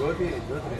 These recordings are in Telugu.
ज्योति ज्योति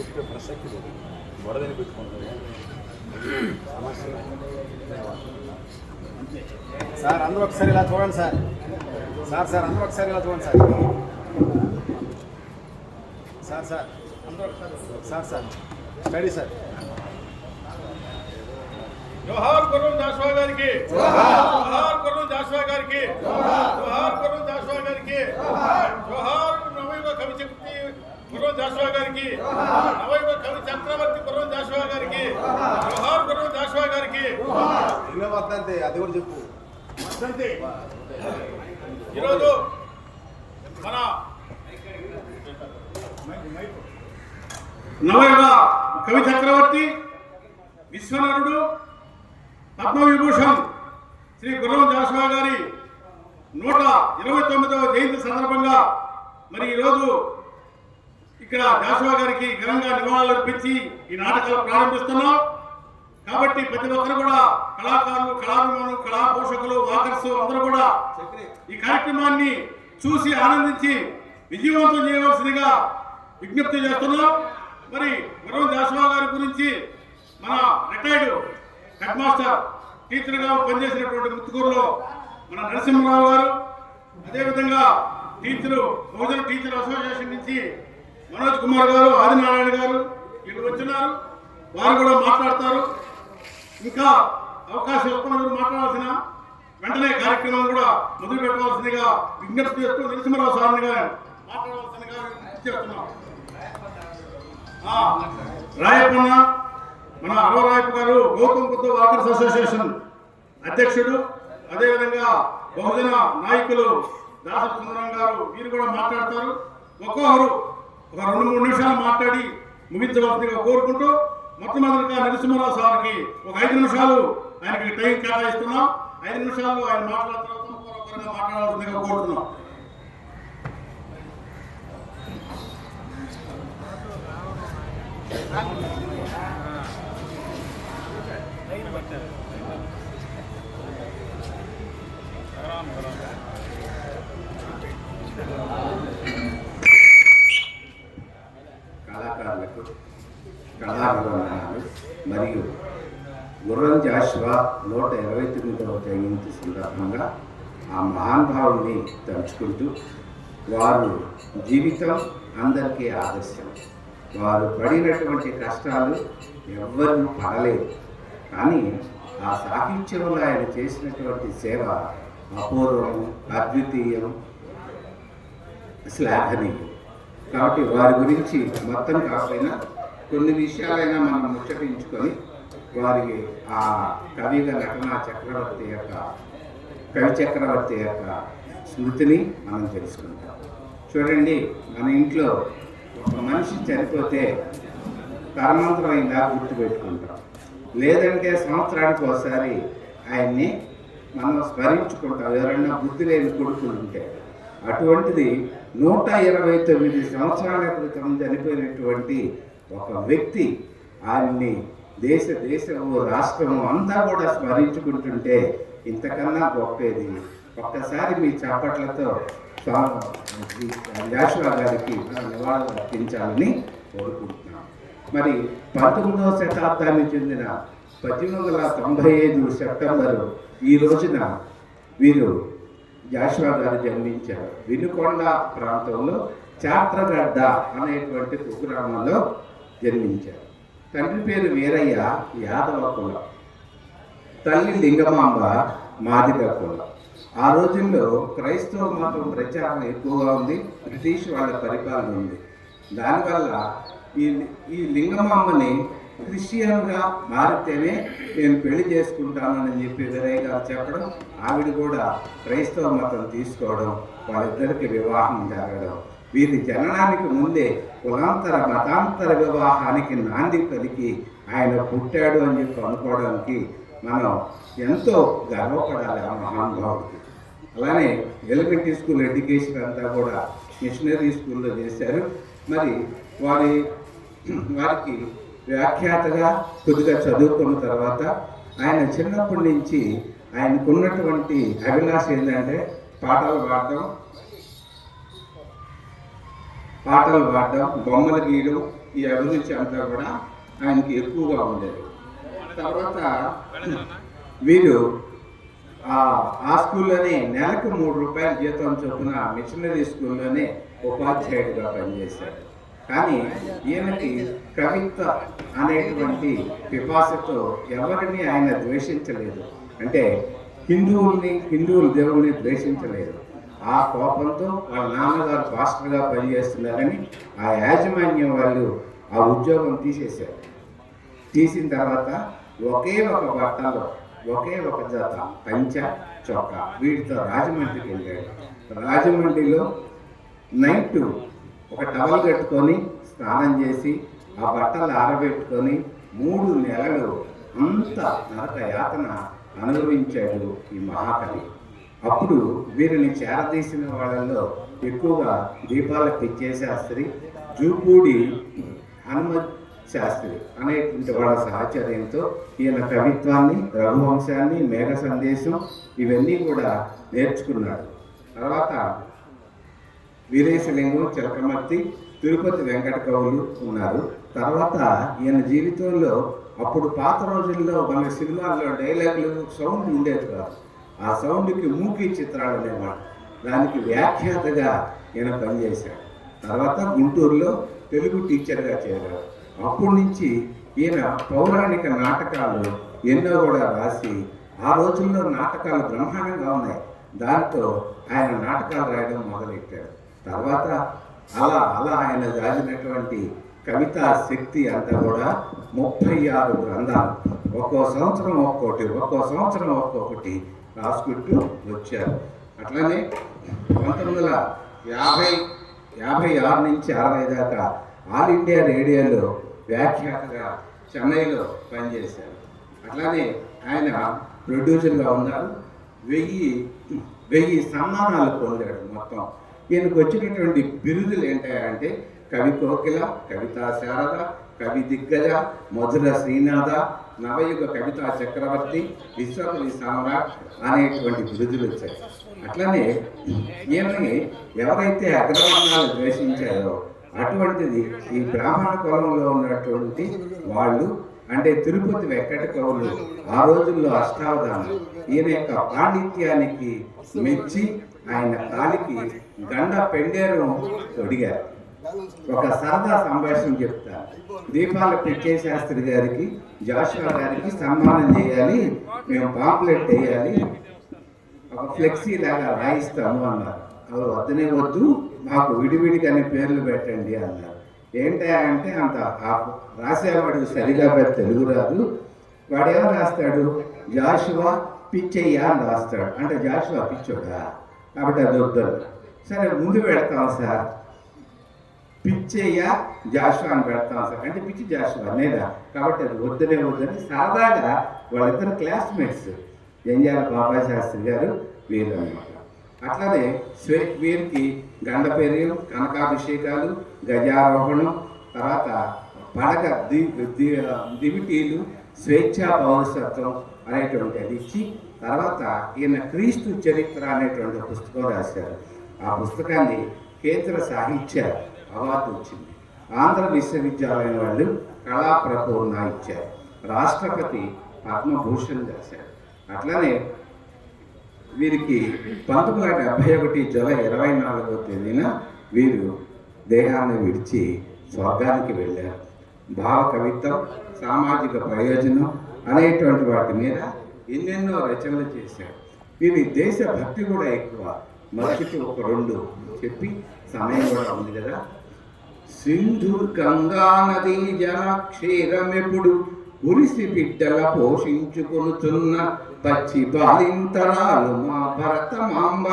ఒక్క ప్రసక్తి లేదు. వరదని పెట్టుకుంటారు సమస్య సార్ అందరూ ఒకసారి ఇలా చూడండి సార్. సార్ సార్ అందరూ ఒకసారి ఇలా చూడండి సార్. సార్ సార్ అందరూ ఒకసారి సార్ సార్ స్టడీ సార్. జోహార్ కరుణ్ దాస్వా గారికి. జోహార్. కరుణ్ దాస్వా గారికి. జోహార్. కరుణ్ దాస్వా గారికి. జోహార్ కరుణ్ దాస్వా గారికి నవయుగ కవి చక్రవర్తి కరుణ్ దాస్వా గారికి జోహార్ కరుణ్ దాస్వా గారికి. వద్దంతే అది కూడా చెప్పు. ఈరోజు మన నవయుగ కవి చక్రవర్తి విశ్వనరుడు పద్మవిభూషణ్ శ్రీ గుర్రం జాషువా గారి నూట ఇరవై తొమ్మిదవ జయంతి సందర్భంగా మరి ఈరోజు ఇక్కడ జాషువా గారికి ఘనంగా నివాళులర్పించి ఈ నాటకాలు ప్రారంభిస్తున్నాం. కాబట్టి ప్రతి ఒక్కరు కూడా కళాకారులు కళాభిమానులు కళా పోషకులు వాకర్స్ అందరూ కూడా ఈ కార్యక్రమాన్ని చూసి ఆనందించి విజయవంతం చేయవలసిందిగా విజ్ఞప్తి చేస్తున్నాం. మరి గుర్రం జాషువా గారి గురించి మన రిటైర్డ్ హెడ్ మాస్టర్ టీచర్గా పనిచేసినటువంటి ముత్తుకూరులో మన నరసింహరావు గారు. అదేవిధంగా టీచరు బహుజన టీచర్ అసోసియేషన్ నుంచి మనోజ్ కుమార్ గారు ఆదినారాయణ గారు వీళ్ళు వచ్చినారు. వారు కూడా మాట్లాడతారు. ఇంకా అవకాశం వస్తున్నప్పుడు మాట్లాడాల్సిన వెంటనే కార్యక్రమం కూడా మొదలు పెట్టవలసిందిగా విజ్ఞప్తి చేస్తూ నరసింహరావు సార్ని గారు మాట్లాడవలసిందిగా చేస్తున్నాం. ఆ, రాయపన్న మన అరవరాయప్ప గారు గౌతమ్ బుద్ధ వాకర్స్ అసోసియేషన్ అధ్యక్షుడు. అదేవిధంగా బహుజన నాయకులు దాస సుందరం గారు వీరు కూడా మాట్లాడతారు. ఒక్కొక్కరు ఒక రెండు మూడు నిమిషాలు మాట్లాడి ముగించవలసిందిగా కోరుకుంటూ మొట్టమొదటిగా నరసింహరావు సార్కి ఒక ఐదు నిమిషాలు ఆయనకి టైం కేటాయిస్తున్నాం. ఐదు నిమిషాలు ఆయన మాట్లాడిన తర్వాత మాట్లాడాల్సిందిగా కోరుతున్నాం. కళాకారులకు కళాభిమానాలు మరియు గుర్రం జాషువా నూట ఇరవై తొమ్మిదవ జయంతి సందర్భంగా ఆ మహానుభావుని తలుచుకుంటూ వారు జీవితం అందరికీ ఆదర్శం. వారు పడినటువంటి కష్టాలు ఎవ్వరూ పడలేదు. కానీ ఆ సాహిత్యంలో ఆయన చేసినటువంటి సేవ అపూర్వం అద్వితీయం శ్లాఘనీయం. కాబట్టి వారి గురించి మొత్తం కాకపోయినా కొన్ని విషయాలైనా మనం ముచ్చటించుకొని వారికి ఆ కవిగా నటనా చక్రవర్తి యొక్క కవి చక్రవర్తి యొక్క స్మృతిని మనం తెలుసుకుంటాం. చూడండి మన ఇంట్లో ఒక మనిషి చనిపోతే కర్మంతమైందా గుర్తుపెట్టుకుంటాం. లేదంటే సంవత్సరానికి ఒకసారి ఆయన్ని మనం స్మరించుకుంటాం. ఎవరైనా బుద్ధి లేని కొడుకులు ఉంటే. అటువంటిది నూట ఇరవై తొమ్మిది సంవత్సరాల క్రితం చనిపోయినటువంటి ఒక వ్యక్తి ఆయన్ని దేశ దేశము రాష్ట్రము అంతా కూడా స్మరించుకుంటుంటే ఇంతకన్నా గొప్పది. ఒక్కసారి మీ చప్పట్లతో జాషువా గారికి నివాళులు అర్పించాలని కోరుకుంటున్నాం మరి పంతొమ్మిదవ శతాబ్దానికి చెందిన పద్దెనిమిది వందల తొంభై ఐదు సెప్టెంబరు ఈ రోజున వీరు జాషువా గారు జన్మించారు. వినుకొండ ప్రాంతంలో చాత్రగడ్డ అనేటువంటి కుగ్రామంలో జన్మించారు. తండ్రి పేరు వీరయ్య యాదవ కులం తల్లి లింగమాంబ మాదిగ కులం ఆ రోజుల్లో క్రైస్తవ మతం ప్రచారం ఎక్కువగా ఉంది బ్రిటిష్ వాళ్ళ పరిపాలన ఉంది. దానివల్ల ఈ ఈ లింగమాంబని క్రిస్టియన్గా మారితేనే నేను పెళ్ళి చేసుకుంటానని చెప్పి వీరయ్య గారు చెప్పడం ఆవిడ కూడా క్రైస్తవ మతం తీసుకోవడం వాళ్ళిద్దరికి వివాహం జరగడం వీరి జననానికి ముందే కులాంతర మతాంతర వివాహానికి నాంది పలికి ఆయన పుట్టాడు అని చెప్పి అనుకోవడానికి మనం ఎంతో గర్వపడాలి ఆ మహానుభావుడికి. అలానే ఎలిమెంటరీ స్కూల్ ఎడ్యుకేషన్ అంతా కూడా మిషనరీ స్కూల్లో చేశారు. మరి వారి వారికి వ్యాఖ్యాతగా కొద్దిగా చదువుకున్న తర్వాత ఆయన చిన్నప్పటి నుంచి ఆయనకున్నటువంటి అభిలాష ఏంటంటే పాటలు పాడటం పాటలు పాడడం బొమ్మలు గీయడం ఈ అభిరుచి అంతా కూడా ఆయనకి ఎక్కువగా ఉండేది. తర్వాత వీరు ఆ స్కూల్లోనే నెలకు మూడు రూపాయల జీతం చొప్పున మిషనరీ స్కూల్లోనే ఉపాధ్యాయుడిగా పనిచేశాడు. కానీ ఈయనకి కవిత్వ అనేటువంటి పిపాసతో ఎవరిని ఆయన ద్వేషించలేదు. అంటే హిందువుల్ని హిందువుల దేవుల్ని ద్వేషించలేదు. ఆ కోపంతో వాళ్ళ నాన్నగారు పాస్టర్గా పనిచేస్తున్నారని ఆ యాజమాన్యం వాళ్ళు ఆ ఉద్యోగం తీసేశారు. తీసిన తర్వాత ఒకే ఒక బట్టలో ఒకే ఒక జత పంచ చొక్కా వీటితో రాజమండ్రికి వెళ్ళాడు. రాజమండ్రిలో నైట్ ఒక టవల్ కట్టుకొని స్నానం చేసి ఆ బట్టలు ఆరబెట్టుకొని మూడు నెలలు అంత నరక యాతన అనుభవించాడు ఈ మహాకవి. అప్పుడు వీరిని చేరదీసిన వాళ్ళల్లో ఎక్కువగా దీపాల పిచ్చేశాస్త్రి జూపూడి హనుమత్ శాస్త్రి అనేటువంటి వాళ్ళ సహచర్యంతో ఈయన కవిత్వాన్ని రఘువంశాన్ని మేఘ సందేశం ఇవన్నీ కూడా నేర్చుకున్నాడు. తర్వాత వీరేశలింగం చిలకమర్తి తిరుపతి వెంకట కవులు ఉన్నారు. తర్వాత ఈయన జీవితంలో అప్పుడు పాత రోజుల్లో మన సినిమాల్లో డైలాగులు సౌండ్ ఉండేది కాదు. ఆ సౌండ్కి మూకీ చిత్రాలు అనేవాడు దానికి వ్యాఖ్యాతగా ఈయన పనిచేశాడు. తర్వాత గుంటూరులో తెలుగు టీచర్గా చేరాడు. అప్పటి నుంచి ఈయన పౌరాణిక నాటకాలు ఎన్నో కూడా రాసి ఆ రోజుల్లో నాటకాలు బ్రహ్మాండంగా ఉన్నాయి. దాంతో ఆయన నాటకాలు రాయడం మొదలెట్టాడు. తర్వాత అలా అలా ఆయన రాసినటువంటి కవితా శక్తి అంతా కూడా ముప్పై ఆరు గ్రంథాలు. ఒక్కో సంవత్సరం ఒక్కొక్కటి ఒక్కో సంవత్సరం ఒక్కొక్కటి రాసుకుంటూ వచ్చారు. అట్లానే పంతొమ్మిది వందల యాభై యాభై ఆరు నుంచి అరవై దాకా ఆల్ ఇండియా రేడియోలో వ్యాఖ్యాతగా చెన్నైలో పనిచేశారు. అట్లానే ఆయన ప్రొడ్యూసర్గా ఉన్నారు. వెయ్యి వెయ్యి సన్మానాలు పొందాడు మొత్తం. ఈయనకు వచ్చినటువంటి బిరుదులు ఏంటంటే కవి కోకిల కవితా శారద కవి దిగ్గజ మధుర శ్రీనాథ నవయుగ కవితా చక్రవర్తి విశ్వకవి సామ్రాట్ అనేటువంటి బిరుదులు వచ్చాయి. అట్లనే ఈయనని ఎవరైతే అగ్రవర్ణాలు ద్వేషించారో అటువంటిది ఈ బ్రాహ్మణ కులంలో ఉన్నటువంటి వాళ్ళు అంటే తిరుపతి వెంకట కవులు ఆ రోజుల్లో అష్టావధానం. ఈయన యొక్క పాండిత్యానికి మెచ్చి ఆయన కాలికి గండ పెండేరు తొడిగారు. ఒక సరదా సంభాషణ చెప్తారు దీపాల పిచ్చే శాస్త్రి గారికి జాషువా గారికి సన్మానం చేయాలి. మేము పాంప్లెట్ వేయాలి. ఒక ఫ్లెక్సీ లాగా రాయిస్తాము అన్నారు. అవి వద్దనే వద్దు. మాకు విడివిడిగానే పేర్లు పెట్టండి అన్నారు. ఏంటా అంటే అంత ఆ సరిగా పెద్ద తెలుగు రాదు. వాడు ఏమో రాస్తాడు? జాషువా పిచ్చయ్యా అని రాస్తాడు. అంటే జాషువా పిచ్చోడా? కాబట్టి అది వద్దు సరే ముందు పెడతాం సార్. పిచ్చయ్య జాషువా అని పెడతాం సార్. అంటే పిచ్చి జాషువా లేదా? కాబట్టి అది వద్దనే వద్దని సరదాగా వాళ్ళిద్దరు క్లాస్మేట్స్ జంజాల బాబా శాస్త్రి గారు వీరు అనమాట అట్లానే స్వే వీరికి గండపేర్యం కనకాభిషేకాలు గజారోహణం తర్వాత పడక ది దివిటీలు స్వేచ్ఛా పౌరసత్వం అనేటువంటి అది ఇచ్చి తర్వాత ఈయన క్రీస్తు చరిత్ర అనేటువంటి పుస్తకం రాశారు. ఆ పుస్తకాన్ని కేంద్ర సాహిత్య అవార్డు వచ్చింది ఆంధ్ర విశ్వవిద్యాలయం వాళ్ళు కళా ప్రపూర్ణ ఇచ్చారు. రాష్ట్రపతి పద్మభూషణ్ చేశారు. అట్లనే వీరికి పంతొమ్మిది వందల డెబ్బై ఒకటి జూలై ఇరవై నాలుగవ తేదీన వీరు దేహాన్ని విడిచి స్వర్గానికి వెళ్ళారు. భావ కవిత్వం సామాజిక ప్రయోజనం అనేటువంటి వాటి మీద ఎన్నెన్నో రచనలు చేశారు. వీరి దేశ భక్తి కూడా ఎక్కువ. మనిషికి ఒక రెండు చెప్పి సమయం కూడా ఉంది కదా. సింధు గంగా నదీ జల ఉరిసి బిడ్డల పోషించుకొనుచున్న పచ్చి బాలింతరాలు మా భరత మాంబ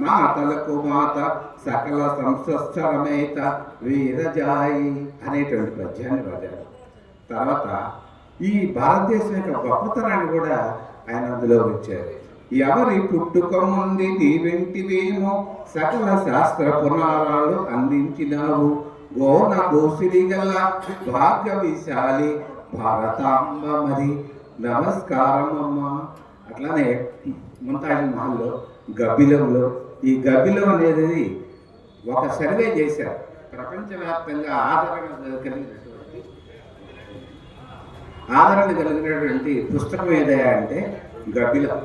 మాతలకు మాత సకల సంసరమేత వీరజాయి అనేటువంటి పద్యాన్ని రాశారు. తర్వాత ఈ భారతదేశం యొక్క గొప్పతనాన్ని కూడా ఆయన అందులో వచ్చారు ఎవరి పుట్టుక ముందు నీ వెంటివేమో సకల శాస్త్ర పురాణాలు అందించినావు. గోన గోసిరి గల భాగ్య విశాలి భారతాంబ మరి నమస్కారం అమ్మ అట్లానే ముంతాజ్ మహల్లో గబ్బిలంలో ఈ గబ్బిలం అనేది ఒక సర్వే చేశారు. ప్రపంచవ్యాప్తంగా ఆదరణ కలిగినటువంటి ఆదరణ కలిగినటువంటి పుస్తకం ఏదయా అంటే గబ్బిలం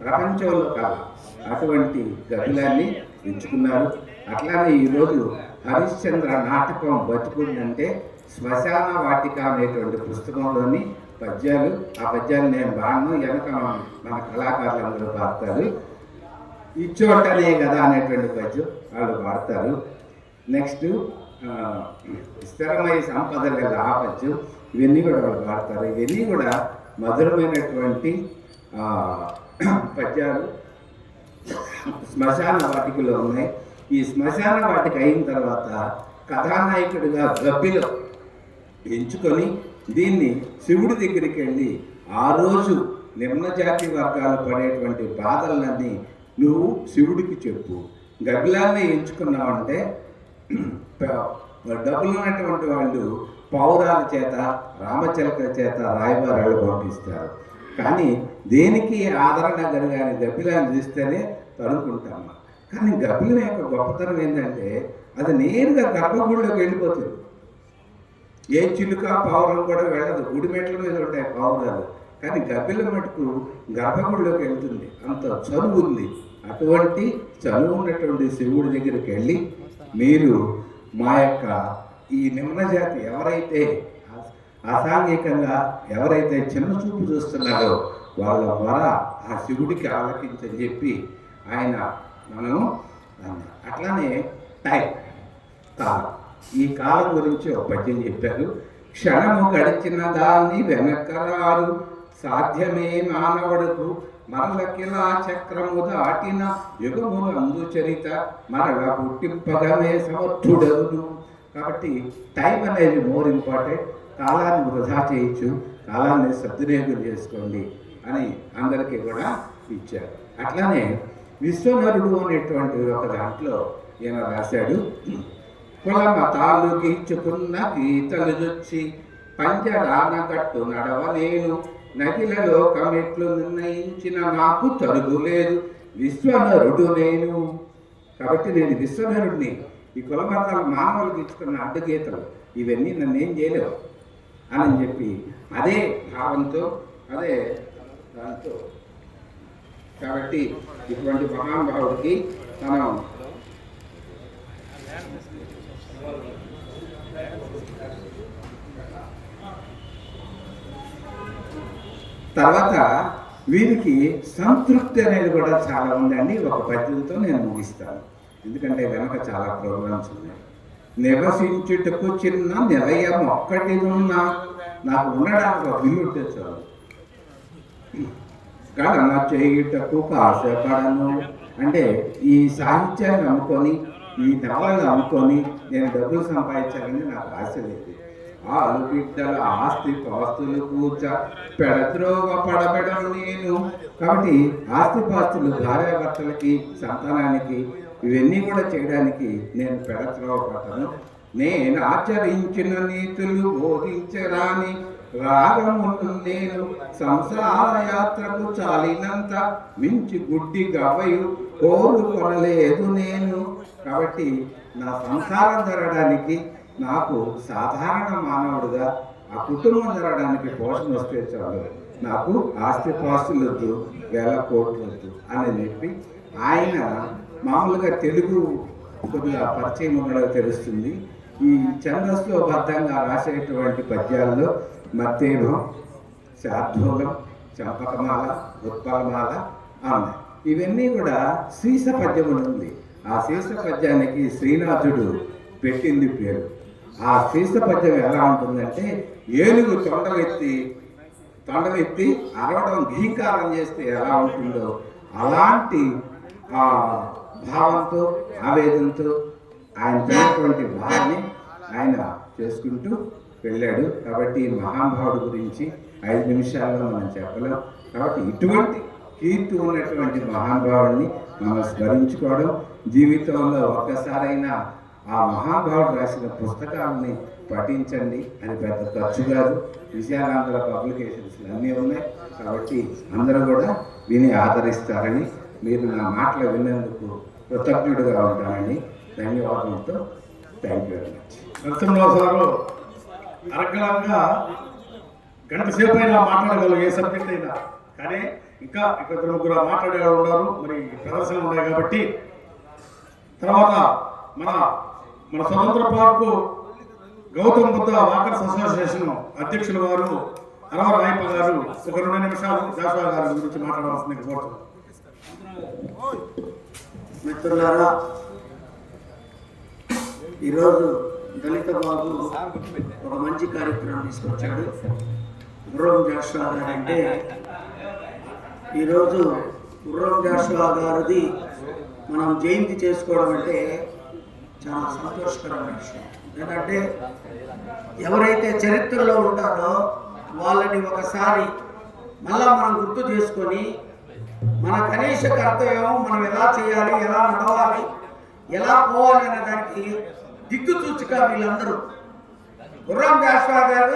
ప్రపంచంలో కాదు అటువంటి గబిలాన్ని ఎంచుకున్నారు. అట్లానే ఈరోజు హరిశ్చంద్ర నాటకం బతుకుందంటే శ్మశాన వాటిక అనేటువంటి పుస్తకంలోని పద్యాలు. ఆ పద్యాలు నేను బాను వెనక మన కళాకారులందరూ పాడతారు. ఇచ్చోటనే కదా అనేటువంటి పద్యం వాళ్ళు పాడతారు. నెక్స్ట్ స్థిరమైన సంపదలు సంపద గల ఆ పద్యం. ఇవన్నీ కూడా వాళ్ళు పాడతారు. ఇవన్నీ కూడా మధురమైనటువంటి పద్యాలు. శ్మశాన వాటికలో ఉన్నాయి. ఈ శ్మశాన వాటికి అయిన తర్వాత కథానాయకుడిగా గబ్బిలో ఎంచుకొని దీన్ని శివుడి దగ్గరికి వెళ్ళి ఆ రోజు నిమ్న జాతి వర్గాలు పడేటువంటి బాధలన్నీ నువ్వు శివుడికి చెప్పు. గబ్బిలాన్ని ఎంచుకున్నావంటే డబ్బులు ఉన్నటువంటి వాళ్ళు పౌరాల చేత రామచరిత చేత రాయబారాలు పంపిస్తారు. కానీ దేనికి ఆదరణ కలిగాని గబ్బిలాన్ని చూస్తేనే తరుముకుంటాము కానీ గబ్బిలం యొక్క గొప్పతనం ఏంటంటే అది నేరుగా గర్భగుడిలోకి వెళ్ళిపోతుంది. ఏ చిలుక పావురం కూడా వెళ్ళదు. గుడి మెట్ల మీద ఉంటాయి పావురాలు. కానీ గబ్బిల మటుకు గర్భగుడిలోకి వెళ్తుంది. అంత చనువు ఉంది. అటువంటి చనువు ఉన్నటువంటి శివుడి దగ్గరికి వెళ్ళి మీరు మా యొక్క ఈ నిమ్న జాతి ఎవరైతే అసాంఘికంగా ఎవరైతే చిన్న చూపు చూస్తున్నారో వాళ్ళ ద్వారా ఆ శివుడికి ఆలకించని చెప్పి ఆయన మనం అట్లానే టైం కాలం. ఈ కాలం గురించి ఒక పద్యం చెప్పారు. క్షణము గడిచిన దాన్ని వెనకరారు. సాధ్యమే మానవుడుకు. మరలకిలా చక్రము దాటిన యుగములు అందు చరిత. మరల పుట్టింపగమే సమర్థుడవును కాబట్టి టైం అనేది మోర్ ఇంపార్టెంట్. కాలాన్ని వృధా చేయొచ్చు. కాలాన్ని సద్వినియోగం చేసుకోండి అని అందరికీ కూడా ఇచ్చారు. అట్లానే విశ్వనరుడు అనేటువంటి ఒక దాంట్లో ఈయన రాశాడు. కుల మతాలు గీచుకున్న గీతలు జొచ్చి పంచరాన గట్టు నడవలేను. నదిలలో లోకమెట్లు నిర్ణయించిన నాకు తరుగు లేదు. విశ్వనరుడు నేను. కాబట్టి నేను విశ్వనరుడిని ఈ కుల మతాలు మానవులు గీచుకున్న అడ్డగీతలు ఇవన్నీ నన్ను ఏం చేయలేవు అని చెప్పి అదే భావంతో అదే దాంతో కాబట్టి ఇటువంటి మహానుభావుడికి మనం తర్వాత వీరికి సంతృప్తి అనేది కూడా చాలా ఉందండి. ఒక పద్యంతో నేను ముగిస్తాను. ఎందుకంటే వెనక చాలా ప్రోగ్రామ్స్ ఉన్నాయి. నివసించుటకు చిన్న నిలయం ఒక్కటి ఉన్నా నాకు ఉండడానికి ఒక ఇల్లు చాలు. గణన చేయుటకు ఆశపడను అంటే ఈ సాహిత్యాన్ని అమ్ముకొని ఈ నవలను అమ్ముకొని నేను డబ్బులు సంపాదించాలని నాకు ఆశ లేదు. ఆలు బిడ్డల ఆస్తి పాస్తులు కూర్చ పెడద్రోగ పడబడం నేను. కాబట్టి ఆస్తి పాస్తులు భార్యాభర్తలకి సంతానానికి ఇవన్నీ కూడా చేయడానికి నేను పెడద్రోవ పడతాను నేను ఆచరించిన నీతులు బోధించరాని రాగమును నేను సంసార యాత్రకు చాలినంత మించి గుడ్డి గవయు కోరుకొనలేదు నేను. కాబట్టి నా సంసారం జరగడానికి నాకు సాధారణ మానవుడుగా ఆ కుటుంబం జరగడానికి పోషణ వస్తే చాలు. నాకు ఆస్తి పాస్తులు వద్దు వేల కోట్లు అని చెప్పి ఆయన మామూలుగా తెలుగు కొద్దిగా పరిచయం ఉండడం తెలుస్తుంది. ఈ ఛందస్లో బద్ధంగా రాసేటువంటి పద్యాల్లో మత్తేనో శార్ధూలం చంపకమాల ఉత్పలమాల ఆమె ఇవన్నీ కూడా శీస పద్యం ఉంది. ఆ శీస పద్యానికి శ్రీనాథుడు పెట్టింది పేరు. ఆ శీస పద్యం ఎలా ఉంటుందంటే ఏనుగు తొండలెత్తి తొండలెత్తి అరవడం ఘీకారం చేస్తే ఎలా ఉంటుందో అలాంటి ఆ భావంతో ఆవేదనతో ఆయన చేసినటువంటి భావాన్ని ఆయన చేసుకుంటూ వెళ్ళాడు. కాబట్టి ఈ మహానుభావుడి గురించి ఐదు నిమిషాల్లో మనం చెప్పలేం కాబట్టి ఇటువంటి కీర్తి ఉన్నటువంటి మహానుభావుడిని మనం స్మరించుకోవడం జీవితంలో ఒక్కసారైనా ఆ మహానుభావుడు రాసిన పుస్తకాలని పఠించండి అది పెద్ద ఖర్చు కాదు. విశాలాంధ్ర పబ్లికేషన్స్ అన్నీ ఉన్నాయి. కాబట్టి అందరూ కూడా విని ఆదరిస్తారని మీరు నా మాటలు విన్నందుకు కృతజ్ఞుడిగా ఉంటానని ధన్యవాదాలతో thank you very much. Narasimha Rao అరగలంగా గంట సేపు అయినా మాట్లాడగలరు ఏ సబ్జెక్ట్ అయినా. కానీ ఇంకా ఇక్కడ ఇద్దరు ముగ్గురు ఉన్నారు. మరి ప్రదర్శనలు ఉన్నాయి కాబట్టి తర్వాత మన మన స్వతంత్ర park Gautam Buddha walkers association అధ్యక్షుల వారు అరవ రాయప్ప గారు. ఒక రెండు నిమిషాలు జాషువా గారి గురించి మాట్లాడవలసింది కోరుతున్నాను. మిత్రులారా ఈరోజు దళిత బాబు ఒక మంచి కార్యక్రమం తీసుకొచ్చాడు. గుర్రం జాషువా గారు అంటే ఈరోజు గుర్రం జాషువా గారిది మనం జయంతి చేసుకోవడం అంటే చాలా సంతోషకరమైన విషయం. ఎందుకంటే ఎవరైతే చరిత్రలో ఉంటారో వాళ్ళని ఒకసారి మళ్ళా మనం గుర్తు చేసుకొని మన కనీస కర్తవ్యం మనం ఎలా చేయాలి ఎలా నడవాలి ఎలా పోవాలి అనే దానికి దిక్కు చూచుక వీళ్ళందరూ. గుర్రం జాషువా గారు